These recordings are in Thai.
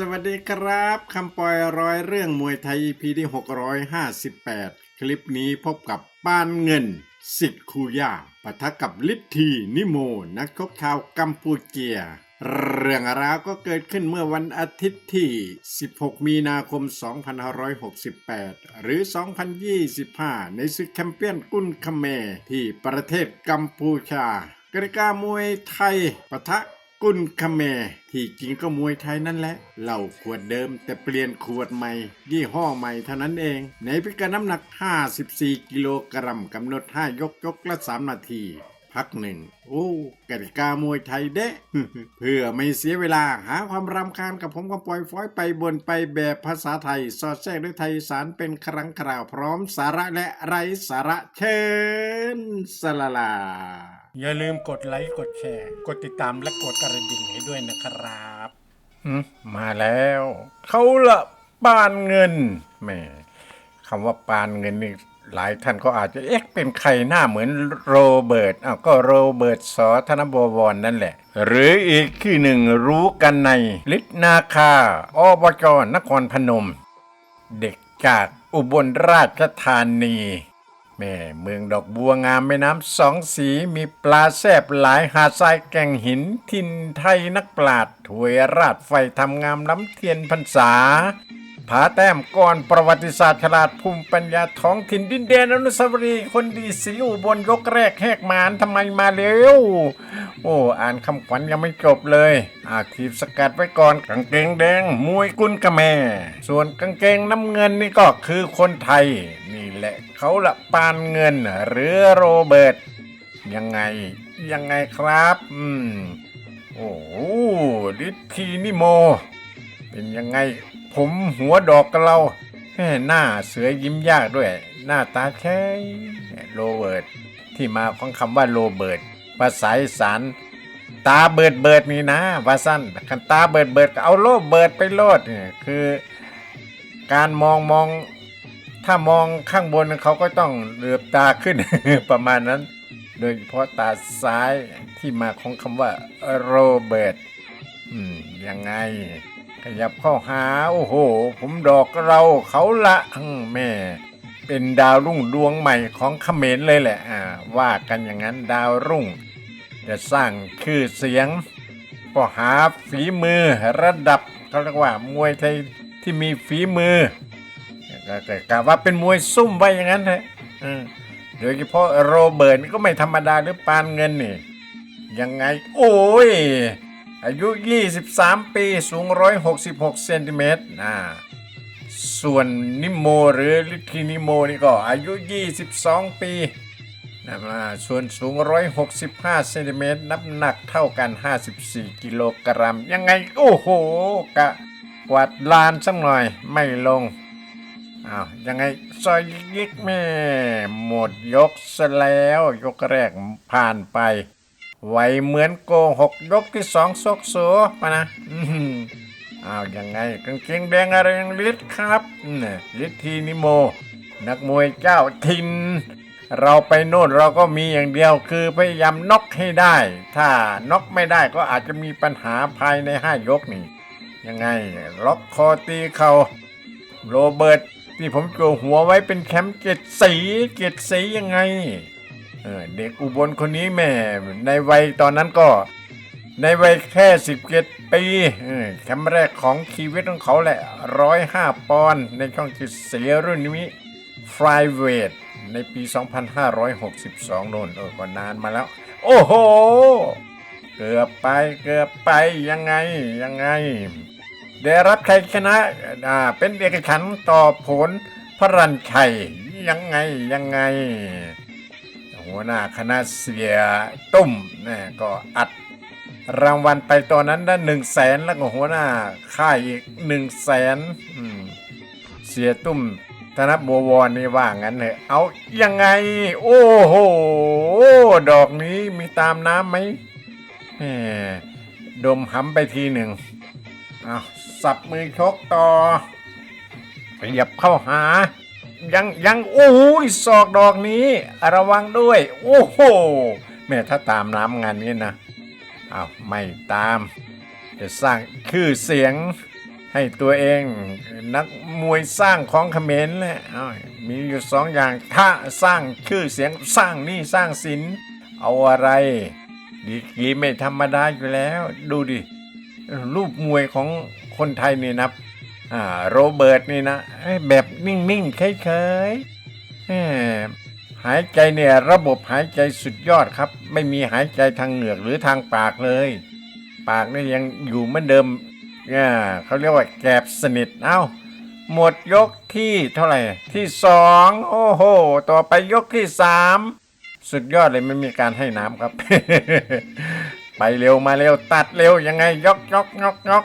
สวัสดีครับคำปอยร้อยเรื่องมวยไทย EP ที่ 658 คลิปนี้พบกับป้านเงิน สิทธิ์คูย่าปะทะกับลิทธีนิโม นักชกชาวกัมพูเจีย เรื่องราวก็เกิดขึ้นเมื่อวันอาทิตย์ที่ 16 มีนาคม 2568 หรือ 2025 ในศึกแชมเปี้ยนกุนคาเมที่ประเทศกัมพูชากติกามวยไทยปะทะ กุนคาเมที่จริงก็มวยไทยนั่นแหละ เหล่าขวดเดิมแต่เปลี่ยนขวดใหม่ ยี่ห้อใหม่เท่านั้นเอง ในพิกัดน้ำหนัก 54 กิโลกรัมกำหนด 5 ยกยกละ 3 นาที พักหนึ่ง โอ้กติกามวยไทยเด้เพื่อไม่เสียเวลาหาความรำคาญกับผมก็ปล่อยฟอยไปบนไปแบบภาษาไทย สอดแทรกด้วยไทยสารเป็นครั้งคราวพร้อมสาระและไร้สาระเชิญสลาลา อย่าลืมกดไลค์กดแชร์ กดติดตามและกดกระดิ่งให้ด้วยนะครับมาแล้ว เขาละปานเงินแหม่คำว่าปานเงินนี่หลายท่านก็อาจจะเอ๊ะเป็นใครหน้าเหมือนโรเบิร์ตอ้าวก็โรเบิร์ตสอธนบวรนั่นแหละ หรืออีกที่หนึ่งรู้กันในลิศนาคาอบจนครพนม เด็กจากอุบลราชธานี แม่เมืองดอกบัวงามแม่น้ำสองสีมีปลาแซบหลายหาดทรายแก่งหินทินไทยนักปราดถวยราดไฟทำงามล้ำเทียนพรรษา ผาแต้มก่อนประวัติศาสตร์ฉลาดภูมิปัญญาท้องถิ่นดินแดนอนุสาวรีย์คนดีสีอุบลยกแรกแหกมานทำไมมาเร็ว โอ้ อ่านคำขวัญยังไม่จบเลย อาทีบสกัดไว้ก่อนกางเกงแดงมวยกุนกระแม่ ส่วนกางเกงน้ำเงินนี่ก็คือคนไทย เขาละปานเงินหรือโรเบิร์ตยังไงยังไงครับอืมโอ้ดิทีนิโม เป็นยังไง ผมหัวดอกกับเราแม่หน้าเสือยิ้มยากด้วย หน้าตาแค่โรเบิร์ตที่มาของคำว่าโรเบิร์ตภาษาอีสานตาเบิดเบิดนี่นะว่าสั้นคันตาเบิดเบิดก็เอาโลเบิดไปโลดเนี่ยคือ การมองมอง ถ้ามองข้างบนเขาก็ต้องเหลือบตาขึ้น ประมาณนั้น โดยเฉพาะตาซ้ายที่มาของคำว่าโรเบิร์ตยังไง ขยับเข้าหา โอ้โห ผมดอกเราเขาละแม่ เป็นดาวรุ่งดวงใหม่ของเขมรเลยแหละอ่าว่ากันอย่างนั้นดาวรุ่ง จะสร้างชื่อเสียง ก็หาฝีมือระดับเขาเรียกว่ามวยไทยที่มีฝีมือ ก็ก็กะว่าเป็นมวยซุ่มไปอย่างนั้นแหละโดยเฉพาะโรเบิร์ตนี่ก็ไม่ธรรมดาหรือปานเงินนี่ยังไง โอ้ย อายุ 23 ปีสูง 166 เซนติเมตรอ่าส่วนนิโมหรือลิทีนิโมนี่ก็อายุ 22 ปีนะมาส่วนสูง 165 เซนติเมตรน้ำหนักเท่ากัน 54 กิโลกรัม ยังไง โอ้โห กะ กวาดลานสักหน่อยไม่ลง อ้าวยังไงซอยยิกแม่ หมดยกซะแล้วยกแรกผ่านไปไหวเหมือนโกหกยกที่สองซกโซมานะอื้อหืออ้าวยังไงกางเกงแดงอะไรยังลิศครับนี่ลิศทีนิโม นักมวยเจ้าทิน เราไปโน่นเราก็มีอย่างเดียวคือพยายามน็อกให้ได้ ถ้าน็อกไม่ได้ก็อาจจะมีปัญหาภายในห้ายกนี่ยังไง ล็อกคอตีเขาโรเบิร์ต ที่ผมโจหัวไว้เป็นแชมป์เจ็ดสีเจ็ดสียังไงเออเด็กอุบลคนนี้แม่ในวัยตอนนั้นก็ ในวัยแค่สิบเจ็ดปีเออแชมป์แรกของชีวิตของเขาแหละร้อยห้าปอนด์ในช่องเจ็ดสีรุ่นนี้ฟรายเวทในปี 2562โน่นเออก็นานมาแล้ว โอ้โห เกือบไปเกือบไปยังไงยังไง ได้รับชัยชนะอ่าเป็นเอกฉันต่อผลพระรันชัยยังไงยังไง หัวหน้าคณะเสียตุ้มเนี่ยก็อัดรางวัลไปตอนนั้นได้หนึ่งแสนแล้วก็หัวหน้าค่ายอีกหนึ่งแสนเสียตุ้มธนบัววรนี่ว่างั้นเลยเอายังไง โอ้โห ดอกนี้มีตามน้ำไหมแหมดมหำไปทีหนึ่งอ้าว สับมือชกต่อขยับเข้าหา ยังยังโอ้ยศอกดอกนี้ ระวังด้วย โอ้โหแม่ถ้าตามน้ำงานนี้นะอ้าวไม่ตาม จะสร้างชื่อเสียงให้ตัวเอง นักมวยสร้างของเขมรแหละมีอยู่สองอย่างถ้าสร้างชื่อเสียงสร้างนี่สร้างศิลเอาอะไรดีกีไม่ธรรมดาอยู่แล้ว ดูดิรูปมวยของ คนไทยนี่นะโรเบิร์ตนี่นะแบบนิ่งๆเคยๆหายใจเนี่ยระบบหายใจสุดยอดครับ ไม่มีหายใจทางเหงือกหรือทางปากเลย ปากนี่ยังอยู่เหมือนเดิมเขาเรียกว่าแกบสนิทเอ้าหมดยกที่เท่าไหร่ที่สองโอ้โห ต่อไปยกที่สามสุดยอดเลยไม่มีการให้น้ำครับ ไปเร็วมาเร็วตัดเร็วยังไงยกยกยกยก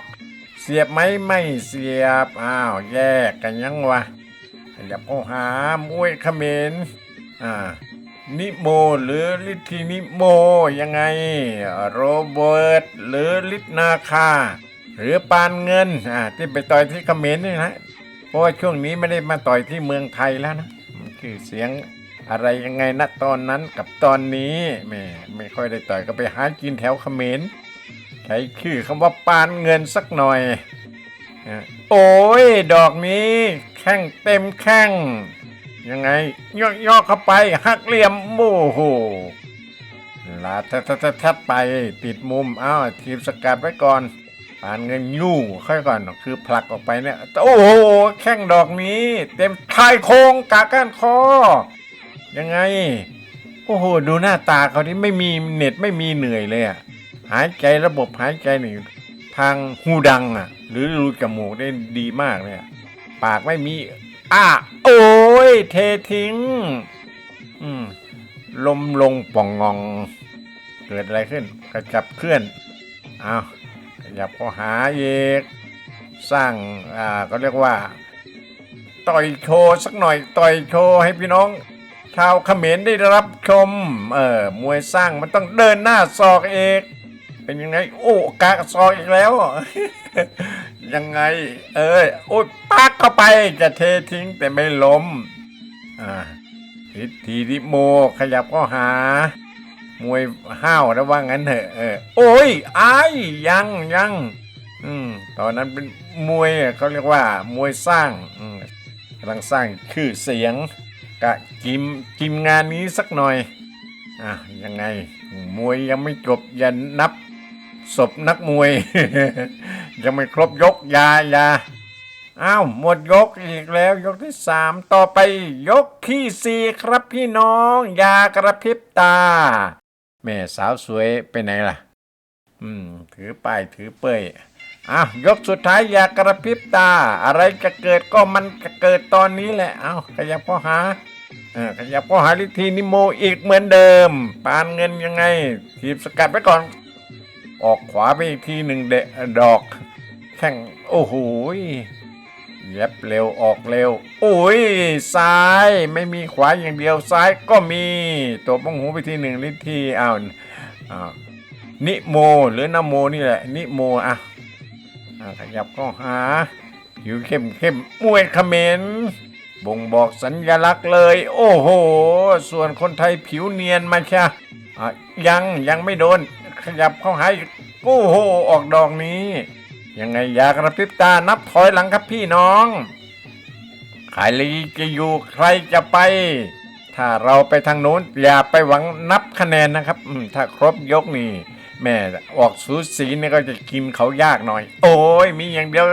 เสียบไหมไม่เสียบ อ้าวแยกกันยังวะอย่าพอหามวยเขมรอ่านิโมหรือลิทินิโมยังไง โรเบิร์ตหรือลิทนาคา หรือปานเงินอ่าที่ไปต่อยที่เขมรนี่นะเพราะว่าช่วงนี้ไม่ได้มาต่อยที่เมืองไทยแล้วนะมันคือเสียงอะไรยังไงนะตอนนั้นกับตอนนี้แม่ไม่ค่อยได้ต่อยก็ไปหากินแถวเขมร ช้ชื่อคำว่าปานเงินสักหน่อย โอ้ย ดอกนี้แข้งเต็มแข้ง ยังไงย่อย่อเข้าไปหักเหลี่ยมโอ้โหลาทัดทัดทัดทัดไปติดมุมอ้าวทีมสกัดไว้ก่อนปานเงินยู่ค่อยก่อนคือผลักออกไปเนี่ย โอ้โหแข้งดอกนี้ เต็มทายโครงกาก้านคอ ยังไง โอ้โห ดูหน้าตาเขาที่ไม่มีเน็ตไม่มีเหนื่อยเลยอะ หายใจระบบหายใจหนึ่งทางหูดังอะ หรือรูจมูกได้ดีมากเลยปากไม่มีอ้าโอ้ยเททิ้ง อืมลมลงป่องงอง เกิดอะไรขึ้นกระจับเคลื่อนอ้าวขยับก็หาเอกสร้างอ่าก็เรียกว่า ต่อยโชว์สักหน่อย ต่อยโชว์ให้พี่น้อง ชาวเขมรได้รับชม เออมวยสร้างมันต้องเดินหน้าศอกเอก เป็นยังไง โอ้กากศอกอีกแล้ว ยังไง เออโอ้ยปักเข้าไปจะเททิ้งแต่ไม่ล้มอ่าทิทีดิโมขยับก็หา มวยห้าวแล้วว่างั้นเถอะเออโอ้ยไอ้ายยังยังอืมตอนนั้นเป็นมวยเขาเรียกว่า มวยสร้างอืมกำลังสร้างชื่อเสียงกะกิมกิมงานนี้สักหน่อยอะยังไง มวยยังไม่จบอย่านับ ศพนักมวย ยังไม่ครบยกยายาอ้าวหมดยกอีกแล้วยกที่สามต่อไปยกที่สี่ครับพี่น้องยากระพริบตา แม่สาวสวยไปไหนล่ะ อืม ถือป้ายถือเป้ยอ้าวยกสุดท้ายอย่ากระพริบตา อะไรจะเกิดก็มันจะเกิดตอนนี้แหละเอ้าขยับพ่อหาเออขยับพ่อหาลิทีนิโมอีกเหมือนเดิม ปานเงินยังไง ทีบสกัดไว้ก่อน ออกขวาไปอีกทีหนึ่งเดะดอก แข่งโอ้โหเย็บเร็วออกเร็ว โอ้ยซ้ายไม่มีขวาอย่างเดียวซ้ายก็มี ตัวบ้องหูไปทีหนึ่งลิทีอ้าวนิโมหรือนโมนี่แหละ นิโมอะอะขยับก็หาผิวเข้มเข้มมวยเขมรบ่งบอกสัญลักษณ์เลย โอ้โห ส่วนคนไทยผิวเนียนมาใช่ยังยังไม่โดน ขยับเข้าหาอีกโอ้โหออกดอกนี้ ยังไงอยากระพริบตานับถอยหลังครับพี่น้องใครจะอยู่ใครจะไป ถ้าเราไปทางโน้นอย่าไปหวังนับคะแนนนะครับถ้าครบยกนี่แม่ออกสูสีนี่ก็จะกินเขายากหน่อย โอ้ยมีอย่างเดียว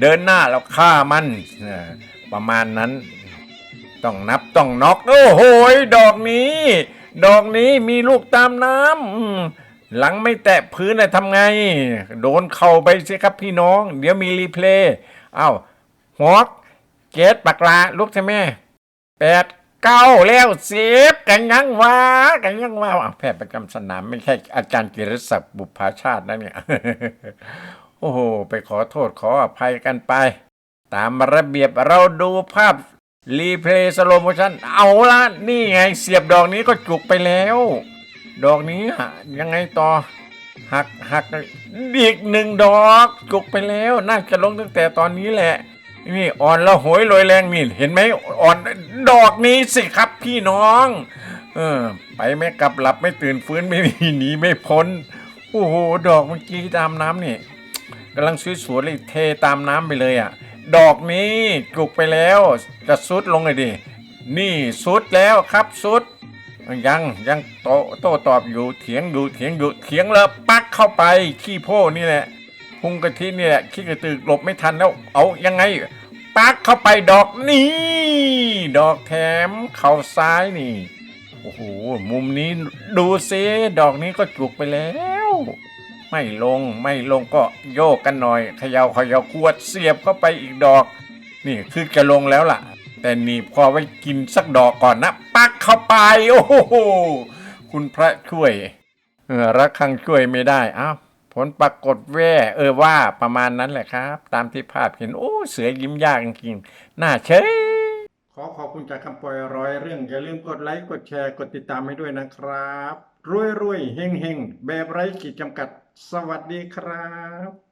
เดินหน้าแล้วฆ่ามันประมาณนั้น ต้องนับต้องน็อกโอ้โหดอกนี้ ดอกนี้มีลูกตามน้ำ หลังไม่แตะพื้นเลยทำไง โดนเข่าไปสิครับพี่น้อง เดี๋ยวมีรีเพลย์อ้าวฮอกเกตปากลาลูกใช่ไหมแปดเก้าแล้วเสียบกันยังวะกันยังวะอ้าแพทย์ประจำสนามไม่ใช่อาจารย์กิรศักดิ์บุพภาชาตินะเนี่ย โอ้โห ไปขอโทษขออภัยกันไป ตามระเบียบเราดูภาพรีเพลย์สโลโมชันเอาละนี่ไงเสียบดอกนี้ก็จุกไปแล้ว ดอกนี้อะยังไงต่อ หักหักอีกหนึ่งดอกจุกไปแล้วน่าจะลงตั้งแต่ตอนนี้แหละ นี่อ่อนแล้วโหยลอยแรงนี่เห็นไหมอ่อนดอกนี้สิครับพี่น้อง เออ ไปไม่กลับหลับไม่ตื่นฟื้นไม่หนีหนีไม่พ้นโอ้โหดอกเมื่อกี้ตามน้ำนี่กำลังสวยๆเลยเทตามน้ำไปเลยอะดอกนี้จุกไปแล้วจะซุดลงเลยดินี่ซุดแล้วครับซุด ยังยังโตโตตอบอยู่เถียงอยู่เถียงอยู่เถียงแล้วปักเข้าไปขี้โพ่นี่แหละพุงกะทินี่แหละขี้กระตือหลบไม่ทันแล้ว เอายังไงปักเข้าไปดอกนี้ ดอกแถมเข่าซ้ายนี่โอ้โหมุมนี้ดูซิดอกนี้ก็จุกไปแล้ว ไม่ลงไม่ลงก็โยกกันหน่อยเขยา่าเขย่าขวดเสียบเข้าไปอีกดอก นี่คือจะลงแล้วล่ะ แต่นีบคอไว้กินสักดอกก่อนนะปักเข้าไป โอ้โหคุณพระช่วยเออรักคังช่วยไม่ได้อ้าวผลปรากฏแว่เออว่าประมาณนั้นแหละครับ ตามที่ภาพเห็นโอ้เสือยิ้มยากจริงๆน่าเชยขอขอบคุณจากคำปล่อยร้อยเรื่อง อย่าลืมกดไลค์กดแชร์กดติดตามให้ด้วยนะครับรวยรวยๆเฮงเฮงแบบไร้ขีดจำกัด สวัสดีครับ